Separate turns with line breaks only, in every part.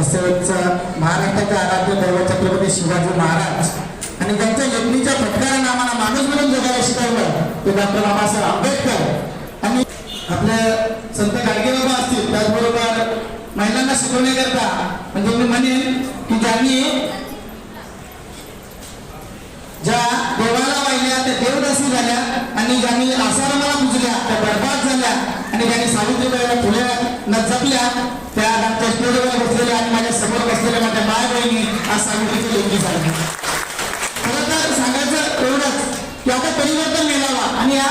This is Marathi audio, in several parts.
तसंच महाराष्ट्राच्या आराध्य दैवत छत्रपती शिवाजी महाराज आणि त्यांच्या यज्ञीच्या फटकाराने आम्हाला माणूस म्हणून जगायला शिकवलं ते डॉक्टर बाबासाहेब आंबेडकर. आणि आपले संत गाडगे बाबा असतील त्याचबरोबर महिलांना शिकवण्याकरता म्हणजे मी म्हणेन की ज्यांनी ज्या देवाला वाहिल्या त्या देवदासी झाल्या आणि ज्यांनी आसारामाला पुजल्या त्या बरबाद झाल्या आणि ज्यांनी सावित्रीबाईला फुल्या न जपल्या त्या डॉक्टर बसलेल्या आणि माझ्यासमोर बसलेल्या माझ्या माय बहिणी आज सावित्रीची लेखी झाली. खरं तर सांगायचं एवढंच की आता परिवर्तन मिळावा आणि या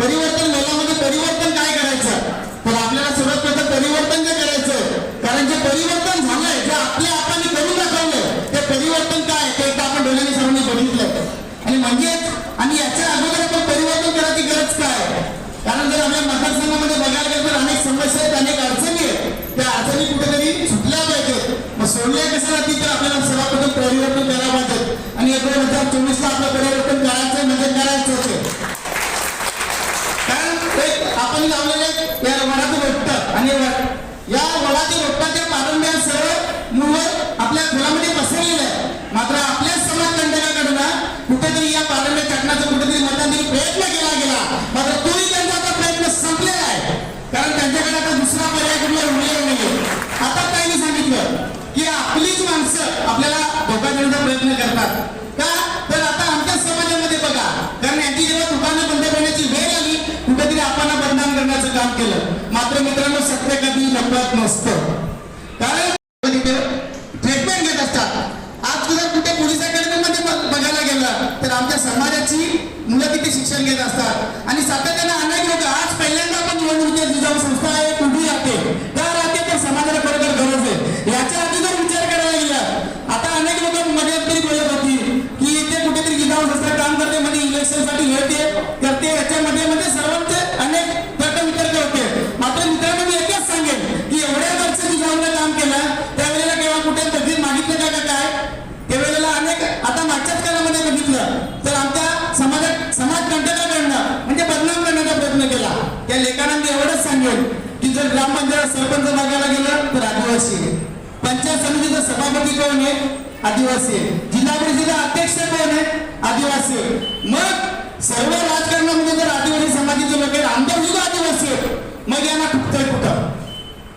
परिवर्तन मेळामध्ये परिवर्तन काय करायचं? कारण जर आपल्या मतदारसंघामध्ये बघायला गेलं तर अनेक समस्या आहेत अनेक अडचणी आहेत. त्या अडचणी कुठेतरी सुटल्या पाहिजेत. मग सोडल्या कसं राहतील तर आपल्याला सर्वप्रथम परिवर्तन करायला पाहिजेत. आणि दोन हजार चोवीस ला आपलं परिवर्तन करायचं म्हणजे करायचं होते कारण आपण लावलेले या वडाचं रोपट आणि या वडाचे रोपटाच्या शिक्षण घेत असतात. आणि सातत्याने अनेक लोक आज पहिल्यांदा आपण निवडणुकीत जिजाऊ संस्था आहे मी की जर ग्रामपंचायत सरपंच बघायला गेलं तर आदिवासी आहे. पंचायत समितीचा सभापती कोण आहे? आदिवासी आहे. जिल्हा परिषदेचा अध्यक्ष कोण आहे? आदिवासी आहे. मग सर्व राजकारणामध्ये जर आदिवासी समाजाचे लोक आहेत आमदार सुद्धा आदिवासी आहेत. मग यांना कुठतंय कुठं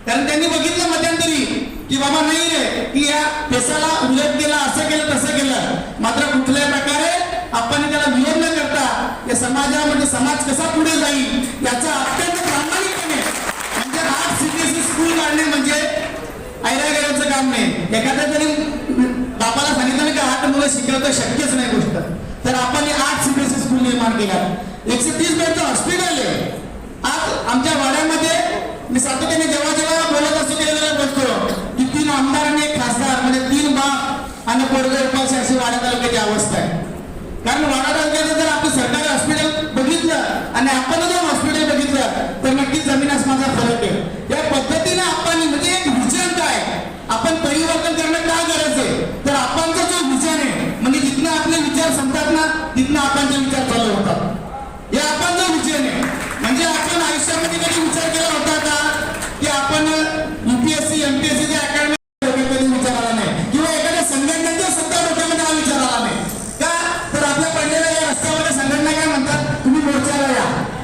कारण त्यांनी बघितलं मध्यंतरी की बाबा नाही रे की या पेशाला उल्लेख केला असं केलं तसं केलं. काम नाही एखाद्या तरी बापाला सांगितलं की आठ मुलं शिकवतं शक्यच नाही गोष्ट. तर आपण आठ सीबीएसई स्कूल निर्माण केल्या एकशे तीस बेडचं हॉस्पिटल आहे. आज आमच्या वाड्यामध्ये मी सातत्याने जेव्हा जेव्हा बोलत असतो त्यावेळेला बोलतो की तीन आमदार आणि एक खासदार म्हणजे तीन बाप आणि पोरगे अशी वाड्या तालुक्याची अवस्था आहे.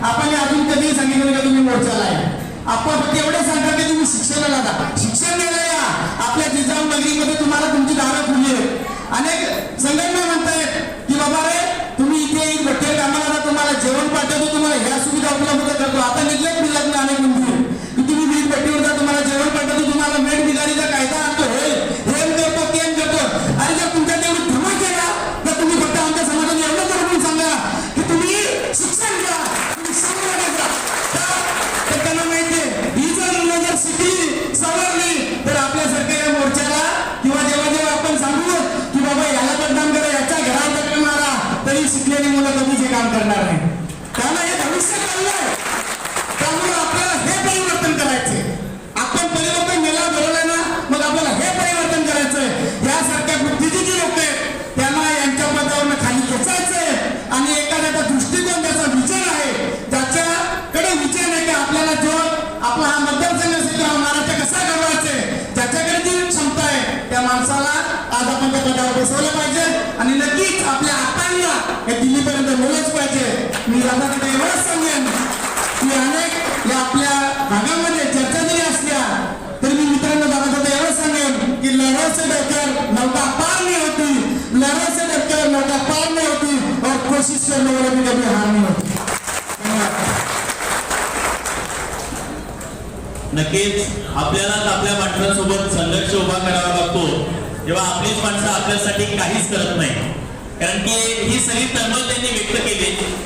आपण हे अजून कधी सांगितलं का तुम्ही मोर्चाला या आपण फक्त एवढं सांगतात की तुम्ही शिक्षणाला जा. शिक्षण घ्यायला या. आपल्या जिजाऊ नगरीमध्ये तुम्हाला तुमची दारं खुली आहेत. पोहोचवलं पाहिजे आणि नक्कीच आपल्या हातांना हे दिल्लीपर्यंत नेलंच पाहिजे. मी दादाकडे एवढंच सांगेन की अनेक या आपल्या भागामध्ये चर्चा जरी असल्या तरी मी मित्रांनो दादाकडे एवढंच सांगेन की लढाई से डरकर नौका पार नाही होती. लड़ाई से डरकर नौका पार नाही होती. और कोशिश करने वाले भी कभी हार नहीं होती.
नक्कीच आपल्यालाच आपल्या माणसांसोबत संघर्ष उभा करावा लागतो. जेव्हा आपलीच माणसं आपल्यासाठी काहीच करत नाही. कारण की ही सगळी तळमळ त्यांनी व्यक्त केली.